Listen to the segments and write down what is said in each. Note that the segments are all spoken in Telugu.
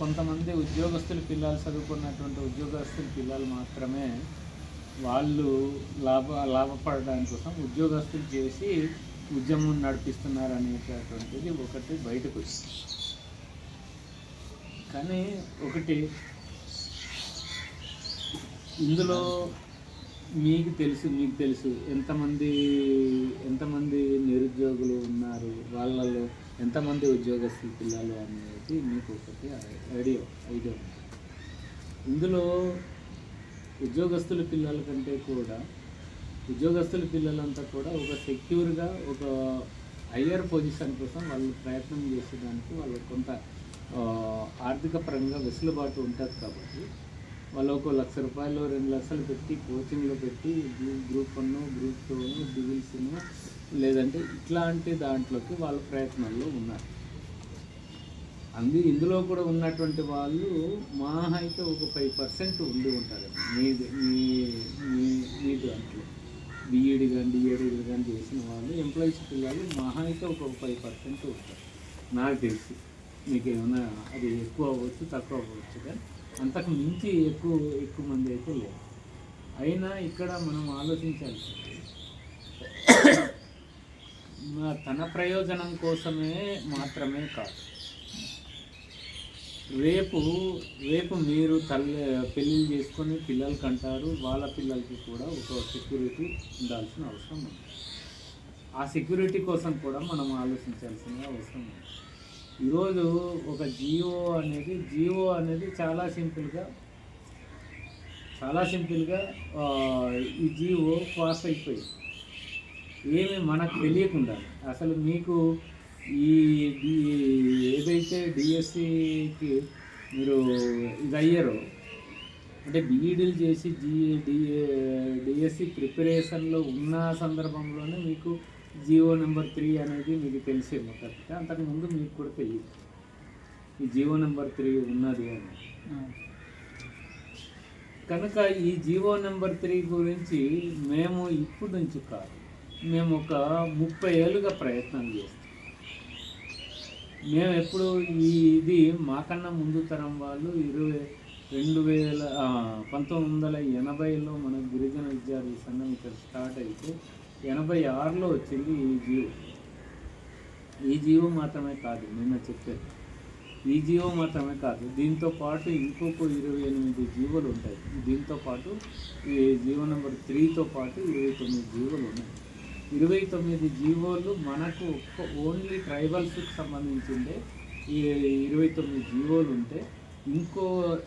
కొంతమంది ఉద్యోగస్తులు పిల్లలు చదువుకున్నటువంటి ఉద్యోగస్తుల పిల్లలు మాత్రమే వాళ్ళు లాభ లాభపడడానికి కోసం ఉద్యోగస్తులు చేసి ఉద్యమం నడిపిస్తున్నారు అనేటటువంటిది ఒకటి బయటకు వచ్చింది. కానీ ఒకటి ఇందులో మీకు తెలుసు మీకు తెలుసు. ఎంతమంది ఎంతమంది నిరుద్యోగులు ఉన్నారు? వాళ్ళలో ఎంతమంది ఉద్యోగస్తులు పిల్లలు అనేది మీకు ఒకటి ఐడియా ఐడియా ఇందులో ఉద్యోగస్తుల పిల్లల కంటే కూడా ఉద్యోగస్తుల పిల్లలంతా కూడా ఒక సెక్యూర్గా ఒక హయ్యర్ పొజిషన్ కోసం వాళ్ళు ప్రయత్నం చేసేదానికి వాళ్ళు కొంత ఆర్థిక పరంగా వెసులుబాటు ఉంటుంది కాబట్టి వాళ్ళు ఒక లక్ష రూపాయలు రెండు లక్షలు పెట్టి కోచింగ్లో పెట్టి గ్రూప్ వన్ గ్రూప్ టూ సివిల్స్ను లేదంటే ఇట్లాంటి దాంట్లోకి వాళ్ళ ప్రయత్నాల్లో ఉన్నారు. అందు ఇందులో కూడా ఉన్నటువంటి వాళ్ళు మా అయితే ఒక ఫైవ్ పర్సెంట్ ఉండి ఉంటారు. మీ మీ మీ మీ దాంట్లో. బీఈడి కానీ డిఏడి కానీ చేసిన వాళ్ళు ఎంప్లాయీస్ పిల్లలు మహా అయితే ఒక ఫైవ్ పర్సెంట్ ఉంటారు. నాకు తెలిసి. మీకు ఏమైనా అది ఎక్కువ అవ్వచ్చు తక్కువ అవ్వచ్చు కానీ అంతకు మించి ఎక్కువ ఎక్కువ మంది అయితే లేరు. అయినా ఇక్కడ మనం ఆలోచించాలి తన ప్రయోజనం కోసమే మాత్రమే కాదు. రేపు రేపు మీరు తల్లి పెళ్ళిళ్ళు చేసుకొని పిల్లలకి అంటారు వాళ్ళ పిల్లలకి కూడా ఒక సెక్యూరిటీ ఉండాల్సిన అవసరం ఉంది. ఆ సెక్యూరిటీ కోసం కూడా మనం ఆలోచించాల్సిన అవసరం ఉంది. ఈరోజు ఒక జియో అనేది జియో అనేది చాలా సింపుల్గా చాలా సింపుల్గా ఈ జియో పాస్ అయిపోయింది. ఏమి మనకు తెలియకుండా అసలు మీకు ఈ ఏదైతే డిఎస్సికి మీరు ఇది అయ్యారో అంటే బీఈడీలు చేసి జీ డి డిఎస్సి ప్రిపరేషన్లో ఉన్న సందర్భంలోనే మీకు జియో నెంబర్ త్రీ అనేది మీకు తెలిసేమో కరెక్ట్ అంతకుముందు మీకు కూడా తెలియదు. ఈ జియో నెంబర్ త్రీ ఉన్నది అని. కనుక ఈ జియో నెంబర్ త్రీ గురించి మేము ఇప్పుడు నుంచి కాదు. మేము ఒక ముప్పై ఏళ్ళుగా ప్రయత్నం చేస్తాం. మేము ఎప్పుడు ఈ ఇది మాకన్నా ముందు తరం వాళ్ళు ఇరవై రెండు వేల పంతొమ్మిది వందల ఎనభైలో మన గిరిజన విద్యార్థి సంఘం ఇక్కడ స్టార్ట్ అయితే ఎనభై ఆరులో వచ్చింది ఈ జీవో. ఈ జీవో మాత్రమే కాదు నిన్న చెప్పారు ఈ జీవో మాత్రమే కాదు దీంతో పాటు ఇంకొక ఇరవై ఎనిమిది జీవోలు ఉంటాయి. దీంతో పాటు ఈ జీవో నెంబర్ త్రీతో పాటు ఇరవై తొమ్మిది జీవోలు ఉన్నాయి. ఇరవై తొమ్మిది జీవోలు మనకు ఒక్క ఓన్లీ ట్రైబల్స్కి సంబంధించిందే. ఈ ఇరవై తొమ్మిది జీవోలు ఉంటే ఇంకో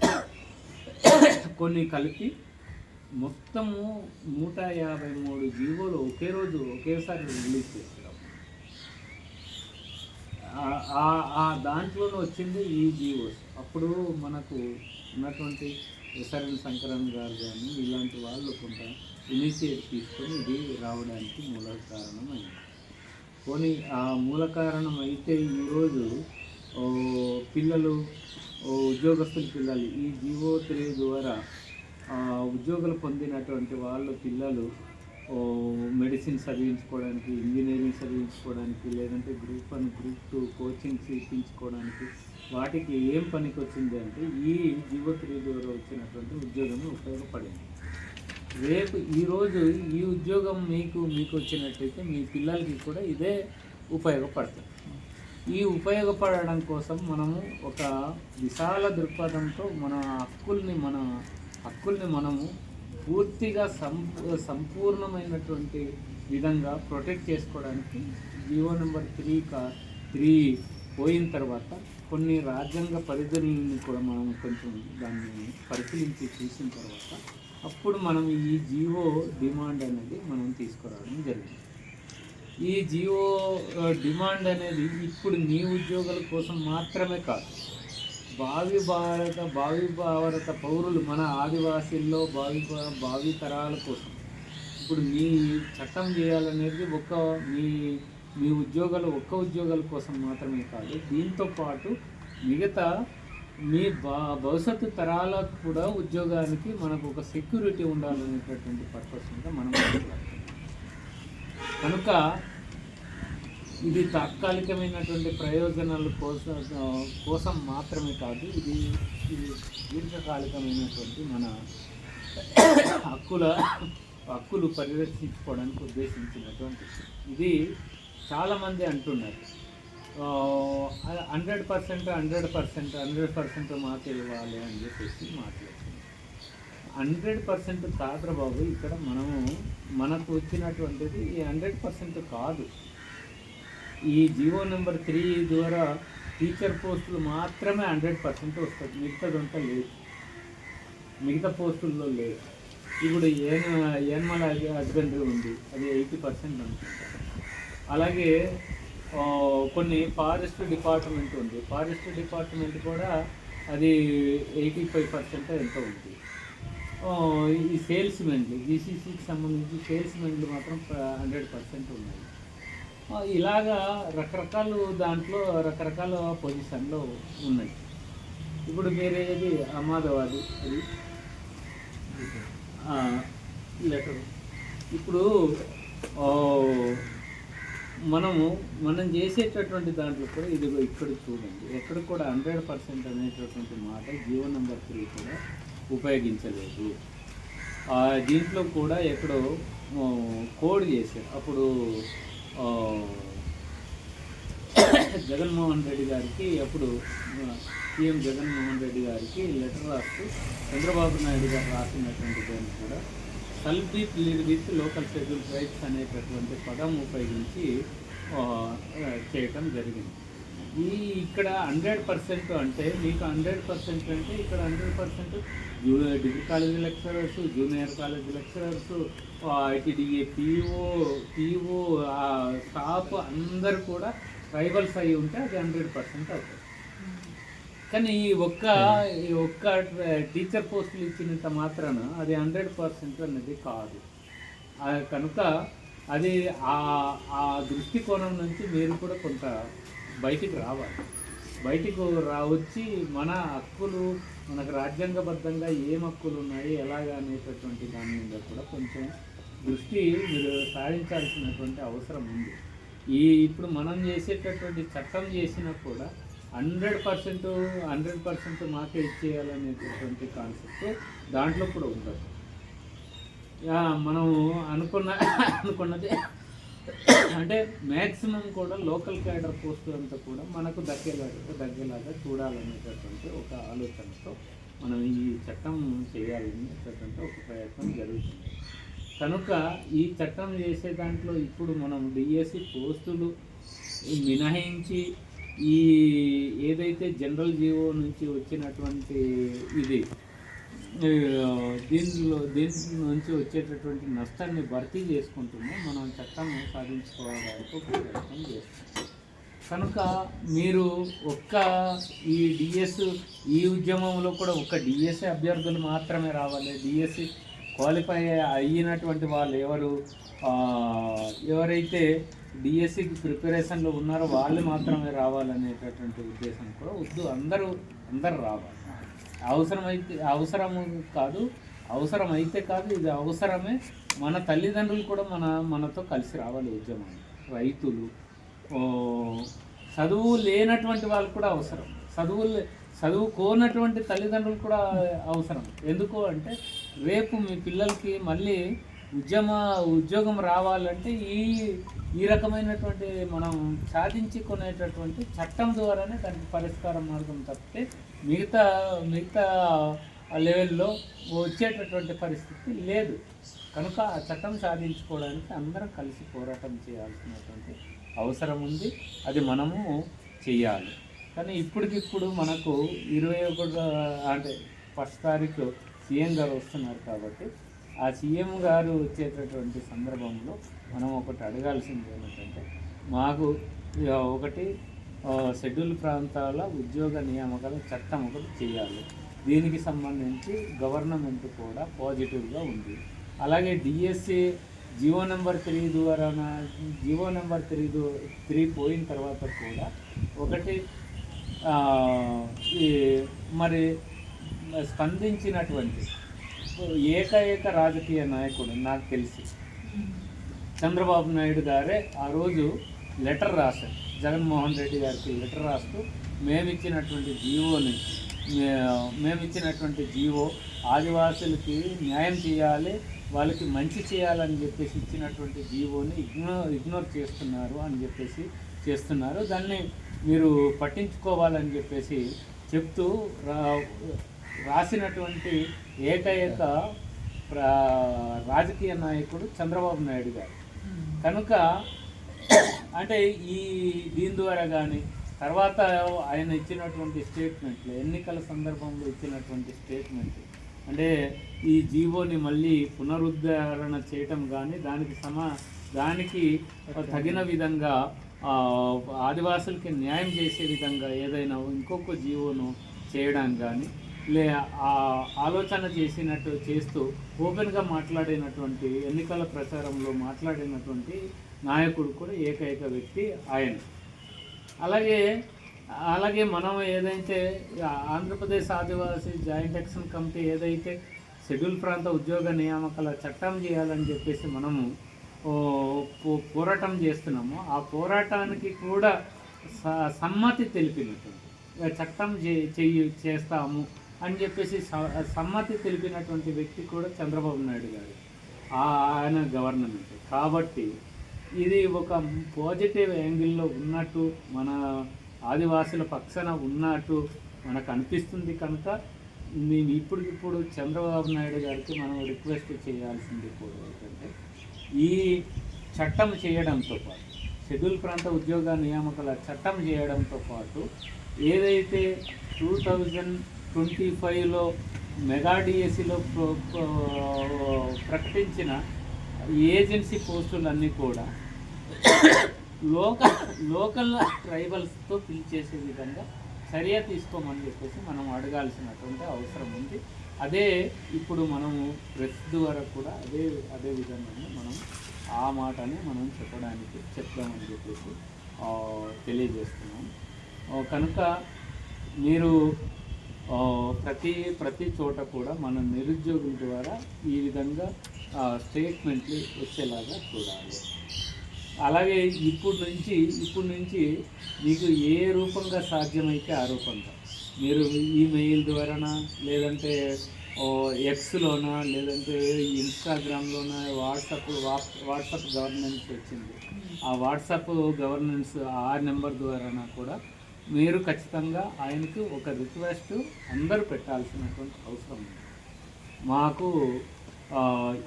కొన్ని కలిపి మొత్తము నూట యాభై మూడు జీవోలు ఒకే రోజు ఒకేసారి రిలీజ్ చేస్తున్నాం ఆ- దాంట్లోనే వచ్చింది ఈ జీవోస్ అప్పుడు మనకు ఉన్నటువంటి ఎస్ఆర్ఎన్ శంకరన్ గారు కానీ ఇలాంటి వాళ్ళు కొంత ఇనిషియేట్ తీసుకొని ఇది రావడానికి మూల కారణం అయింది పోనీ ఆ మూల కారణం అయితే ఈరోజు పిల్లలు ఉద్యోగస్తులు ఉద్యోగస్తుల పిల్లలు ఈ జీవో త్రీ ద్వారా ఉద్యోగాలు పొందినటువంటి వాళ్ళు పిల్లలు మెడిసిన్ చదివించుకోవడానికి ఇంజనీరింగ్ చదివించుకోవడానికి లేదంటే group one group two coachings ఇప్పించుకోవడానికి వాటికి ఏం పనికి వచ్చింది అంటే ఈ జీవో త్రీ ద్వారా వచ్చినటువంటి ఉద్యోగం ఉపయోగపడింది. రేపు ఈరోజు ఈ ఉద్యోగం మీకు మీకు వచ్చినట్టయితే మీ పిల్లలకి కూడా ఇదే ఉపయోగపడుతుంది. ఈ ఉపయోగపడడం కోసం మనము ఒక విశాల దృక్పథంతో మన హక్కుల్ని మన హక్కుల్ని మనము పూర్తిగా సంపూర్ణమైనటువంటి విధంగా ప్రొటెక్ట్ చేసుకోవడానికి జీవో నెంబర్ త్రీ కా త్రీ పోయిన తర్వాత కొన్ని రాజ్యాంగ పరిధులను కూడా మనం కొంచెం దాన్ని పరిశీలించి చూసిన తర్వాత అప్పుడు మనం ఈ జీవో డిమాండ్ అనేది మనం తీసుకురావడం జరిగింది. ఈ జియో డిమాండ్ అనేది ఇప్పుడు నీ ఉద్యోగాల కోసం మాత్రమే కాదు భావి భారత భావి భారత పౌరులు మన ఆదివాసీల్లో భావి భావి తరాల కోసం. ఇప్పుడు మీ చట్టం చేయాలనేది ఒక్క మీ మీ ఉద్యోగాలు ఒక్క ఉద్యోగాల కోసం మాత్రమే కాదు దీంతో పాటు మిగతా మీ భా భవిష్యత్తు తరాలకు కూడా ఉద్యోగానికి మనకు ఒక సెక్యూరిటీ ఉండాలనేటటువంటి పర్పస్ మీద మనం మాట్లాడుతున్నాం. కనుక ఇది తాత్కాలికమైనటువంటి ప్రయోజనాల కోసం కోసం మాత్రమే కాదు ఇది ఇది దీర్ఘకాలికమైనటువంటి మన హక్కుల హక్కులు పరిరక్షించుకోవడానికి ఉద్దేశించినటువంటి ఇది చాలామంది అంటున్నారు. Hundred percent hundred percent hundred percent మాకు ఇవ్వాలి అని చెప్పేసి మాట్లాడుతున్నారు. హండ్రెడ్ పర్సెంట్ కాదురా బాబు ఇక్కడ మనము మనకు వచ్చినటువంటిది ఈ హండ్రెడ్ పర్సెంట్ కాదు. ఈ జియో నెంబర్ త్రీ ద్వారా టీచర్ పోస్టులు మాత్రమే హండ్రెడ్ పర్సెంట్ వస్తుంది మిగతాదంతా లేదు. మిగతా పోస్టుల్లో లేదు. ఇప్పుడు ఏన ఏన్మల హస్బెండరీ ఉంది. అది ఎయిటీ పర్సెంట్ అనుకుంటా అలాగే కొన్ని ఫారెస్ట్ డిపార్ట్మెంట్ ఉంది. ఫారెస్ట్ డిపార్ట్మెంట్ కూడా అది ఎయిటీ ఫైవ్ పర్సెంట్ ఎంత ఉంది. ఈ సేల్స్ మెన్లు జీసీసీకి సంబంధించి సేల్స్ మెన్లు మాత్రం హండ్రెడ్ పర్సెంట్ ఉన్నాయి. ఇలాగా రకరకాలు దాంట్లో రకరకాల పొజిషన్లో ఉన్నాయి. ఇప్పుడు వేరేది అమాదవాది అది? లెటర్. ఇప్పుడు మనము మనం చేసేటటువంటి దాంట్లో కూడా ఇదిగో ఇక్కడ చూడండి. ఎక్కడ కూడా హండ్రెడ్ పర్సెంట్ అనేటటువంటి మాట జియో నెంబర్ త్రీ కూడా ఉపయోగించలేదు. ఆ, దీంట్లో కూడా ఎక్కడో కోడ్ చేశారు. అప్పుడు జగన్మోహన్ రెడ్డి గారికి అప్పుడు సీఎం జగన్మోహన్ రెడ్డి గారికి లెటర్ రాస్తూ చంద్రబాబు నాయుడు గారు రాసినటువంటి దాన్ని కూడా Kalpit lead with local schedule rights అనేటటువంటి పదం ఉపయోగించి చేయటం జరిగింది. ఈ ఇక్కడ హండ్రెడ్ పర్సెంట్ అంటే మీకు హండ్రెడ్ పర్సెంట్ అంటే ఇక్కడ hundred percent degree college lecturers junior college lecturers ITDA PO PO staff అందరు కూడా ట్రైబల్స్ అయి ఉంటే అది హండ్రెడ్ పర్సెంట్ అవుతుంది. కానీ ఈ ఒక్క ఈ ఒక్క టీచర్ పోస్టులు ఇచ్చినంత మాత్రాన అది హండ్రెడ్ పర్సెంట్ అనేది కాదు. కనుక అది ఆ ఆ దృష్టికోణం నుంచి మీరు కూడా కొంత బయటికి రావాలి. బయటికి రా వచ్చి మన హక్కులు మనకు రాజ్యాంగబద్ధంగా ఏం హక్కులు ఉన్నాయి ఎలాగా అనేటటువంటి దాని మీద కూడా కొంచెం దృష్టి మీరు సాధించాల్సినటువంటి అవసరం ఉంది. ఈ ఇప్పుడు మనం చేసేటటువంటి చట్టం చేసినా కూడా హండ్రెడ్ పర్సెంట్ హండ్రెడ్ పర్సెంట్ మాకే ఇచ్చేయాలనేటటువంటి కాన్సెప్ట్ దాంట్లో కూడా ఉండదు. మనం అనుకున్న అనుకున్నది అంటే మ్యాక్సిమం కూడా లోకల్ క్యాడర్ పోస్ట్ అంతా కూడా మనకు దక్కేలాగా దగ్గేలాగా చూడాలనేటటువంటి ఒక ఆలోచనతో మనం ఈ చట్టం చేయాలనేటటువంటి ఒక ప్రయత్నం జరుగుతుంది. కనుక ఈ చట్టం చేసే దాంట్లో ఇప్పుడు మనం డిఎస్సి పోస్టులు మినహాయించి ఈ ఏదైతే జనరల్ జీవో నుంచి వచ్చినటువంటి ఇది దీనిలో దీని నుంచి వచ్చేటటువంటి నష్టాన్ని భర్తీ చేసుకుంటూనే మనం చట్టాన్ని సాధించుకోవడానికి ప్రయత్నం చేస్తాం. కనుక మీరు ఒక్క ఈ డిఎస్ ఈ ఉద్యమంలో కూడా ఒక్క డిఎస్సి అభ్యర్థులు మాత్రమే రావాలి. డిఎస్సి క్వాలిఫై అయినటువంటి వాళ్ళు ఎవరు? ఎవరైతే డిఎస్సికి ప్రిపరేషన్లో ఉన్నారో వాళ్ళు మాత్రమే రావాలనేటటువంటి ఉద్దేశం కూడా వద్దు. అందరూ అందరు రావాలి. అవసరమైతే అవసరము కాదు అవసరం అయితే కాదు ఇది అవసరమే. మన తల్లిదండ్రులు కూడా మన మనతో కలిసి రావాలి ఉద్యమం రైతులు. చదువు లేనటువంటి వాళ్ళు కూడా అవసరం. చదువు లే- చదువుకోనటువంటి తల్లిదండ్రులు కూడా అవసరం. ఎందుకు అంటే రేపు మీ పిల్లలకి మళ్ళీ ఉద్యమ ఉద్యోగం రావాలంటే ఈ ఈ రకమైనటువంటి మనం సాధించుకునేటటువంటి చట్టం ద్వారానే దానికి పరిష్కార మార్గం తప్పితే మిగతా మిగతా లెవెల్లో వచ్చేటటువంటి పరిస్థితి లేదు. కనుక ఆ చట్టం సాధించుకోవడానికి అందరం కలిసి పోరాటం చేయాల్సినటువంటి అవసరం ఉంది. అది మనము చెయ్యాలి. కానీ ఇప్పటికిప్పుడు మనకు ఇరవై ఒకటి అంటే ఫస్ట్ తారీఖు సీఎం గారు వస్తున్నారు కాబట్టి ఆ సీఎం గారు వచ్చేటటువంటి సందర్భంలో మనం ఒకటి అడగాల్సింది ఏమిటంటే మాకు ఒకటి షెడ్యూల్ ప్రాంతాల ఉద్యోగ నియామకాల చట్టం ఒకటి చేయాలి. దీనికి సంబంధించి గవర్నమెంట్ కూడా పాజిటివ్గా ఉంది. అలాగే డిఎస్సి జియో నెంబర్ త్రీ ద్వారా జియో నెంబర్ త్రీ త్రీ పోయిన తర్వాత కూడా ఒకటి ఈ మరి స్పందించినటువంటి ఏకైక రాజకీయ నాయకుడు నాకు తెలిసి. చంద్రబాబు నాయుడు గారే ఆ రోజు లెటర్ రాశారు. జగన్మోహన్ రెడ్డి గారికి లెటర్ రాస్తూ మేము ఇచ్చినటువంటి జీవోని మేము ఇచ్చినటువంటి జీవో ఆదివాసులకి న్యాయం చేయాలి వాళ్ళకి మంచి చేయాలని చెప్పేసి ఇచ్చినటువంటి జీవోని ఇగ్నోర్ ఇగ్నోర్ చేస్తున్నారు అని చెప్పేసి చేస్తున్నారు. దాన్ని మీరు పట్టించుకోవాలని చెప్పేసి చెప్తూ రాసినటువంటి ఏకైక రాజకీయ నాయకుడు చంద్రబాబు నాయుడు గారు. కనుక అంటే ఈ దీని ద్వారా కానీ తర్వాత ఆయన ఇచ్చినటువంటి స్టేట్మెంట్లు ఎన్నికల సందర్భంలో ఇచ్చినటువంటి స్టేట్మెంట్ అంటే ఈ జీవోని మళ్ళీ పునరుద్ధరణ చేయటం కానీ దానికి సమా దానికి తగిన విధంగా ఆదివాసులకి న్యాయం చేసే విధంగా ఏదైనా ఇంకొక జీవోను చేయడం కానీ లే ఆ ఆలోచన చేసినట్టు చేస్తూ ఓపెన్గా మాట్లాడినటువంటి ఎన్నికల ప్రచారంలో మాట్లాడినటువంటి నాయకుడు కూడా ఏకైక వ్యక్తి ఆయన. అలాగే అలాగే మనం ఏదైతే Andhra Pradesh Adivasi joint action committee ఏదైతే షెడ్యూల్ ప్రాంత ఉద్యోగ నియామకాల చట్టం చేయాలని చెప్పేసి మనము పో- పోరాటం చేస్తున్నామో ఆ పోరాటానికి కూడా స- సమ్మతి తెలిపినటువంటి చట్టం చే చేస్తాము. అని చెప్పేసి స- సమ్మతి తెలిపినటువంటి వ్యక్తి కూడా చంద్రబాబు నాయుడు గారు. ఆయన గవర్నమెంట్. కాబట్టి ఇది ఒక పాజిటివ్ యాంగిల్లో ఉన్నట్టు మన ఆదివాసుల పక్షాన ఉన్నట్టు మనకు అనిపిస్తుంది కనుక మేము ఇప్పటికిప్పుడు చంద్రబాబు నాయుడు గారికి మనం రిక్వెస్ట్ చేయాల్సింది కూడా ఏంటంటే ఈ చట్టం చేయడంతో పాటు షెడ్యూల్ ప్రాంత ఉద్యోగ నియామకాల చట్టం చేయడంతో పాటు ఏదైతే టూ థౌజండ్ ట్వంటీ ఫైవ్లో మెగా డిఎస్సిలో ప్రకటించిన ఏజెన్సీ పోస్టులన్నీ కూడా లోకల్ లోకల్ ట్రైబల్స్తో ఫిల్ చేసే విధంగా చర్య తీసుకోమని చెప్పేసి మనం అడగాల్సినటువంటి అవసరం ఉంది. అదే ఇప్పుడు మనము ప్రెస్ ద్వారా కూడా అదే అదే విధంగానే మనం ఆ మాటని మనం చెప్పడానికి చెప్దామని చెప్పేసి తెలియజేస్తున్నాం. కనుక మీరు ప్రతి ప్రతి చోట కూడా మన నిరుద్యోగుల ద్వారా ఈ విధంగా స్టేట్మెంట్లు వచ్చేలాగా చూడాలి. అలాగే ఇప్పుడు నుంచి ఇప్పుడు నుంచి మీకు ఏ రూపంగా సాధ్యమైతే ఆ రూపంగా. మీరు ఈమెయిల్ ద్వారానా లేదంటే ఎక్స్లోనా లేదంటే ఇన్స్టాగ్రామ్లోనా వాట్సాప్ వాట్సాప్ గవర్నెన్స్ వచ్చింది. ఆ వాట్సాప్ గవర్నెన్స్ ఆ నెంబర్ ద్వారానా కూడా మీరు ఖచ్చితంగా ఆయనకి ఒక రిక్వెస్ట్ అందరూ పెట్టాల్సినటువంటి అవసరం ఉంది. మాకు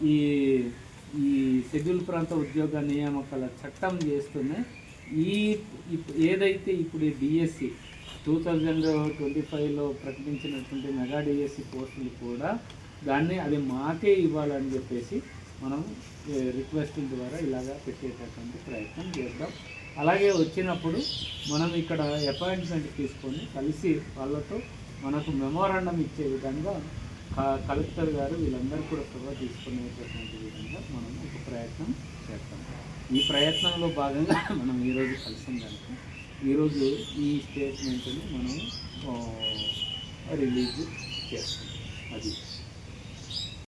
ఈ ఈ షెడ్యూల్ ప్రాంత ఉద్యోగ నియామకాల చట్టం చేస్తూనే ఈ ఇప్- ఏదైతే ఇప్పుడు డిఎస్సి టూ థౌజండ్ ట్వంటీ ఫైవ్లో ప్రకటించినటువంటి మెగా డిఎస్సి పోస్టులు కూడా దాన్ని అది మాకే ఇవ్వాలని చెప్పేసి మనం రిక్వెస్ట్ ద్వారా ఇలాగా పెట్టేటటువంటి ప్రయత్నం చేద్దాం. అలాగే వచ్చినప్పుడు మనం ఇక్కడ అపాయింట్మెంట్ తీసుకొని కలిసి వాళ్ళతో మనకు మెమోరాండం ఇచ్చే విధంగా క- కలెక్టర్ గారు వీళ్ళందరూ కూడా సభ తీసుకునేటటువంటి విధంగా మనం ఒక ప్రయత్నం చేస్తాం ఈ ప్రయత్నంలో భాగంగా మనం ఈరోజు కలిసిన కనుక ఈరోజు ఈ స్టేట్మెంట్ని మనం రిలీజ్ చేస్తాం. అది.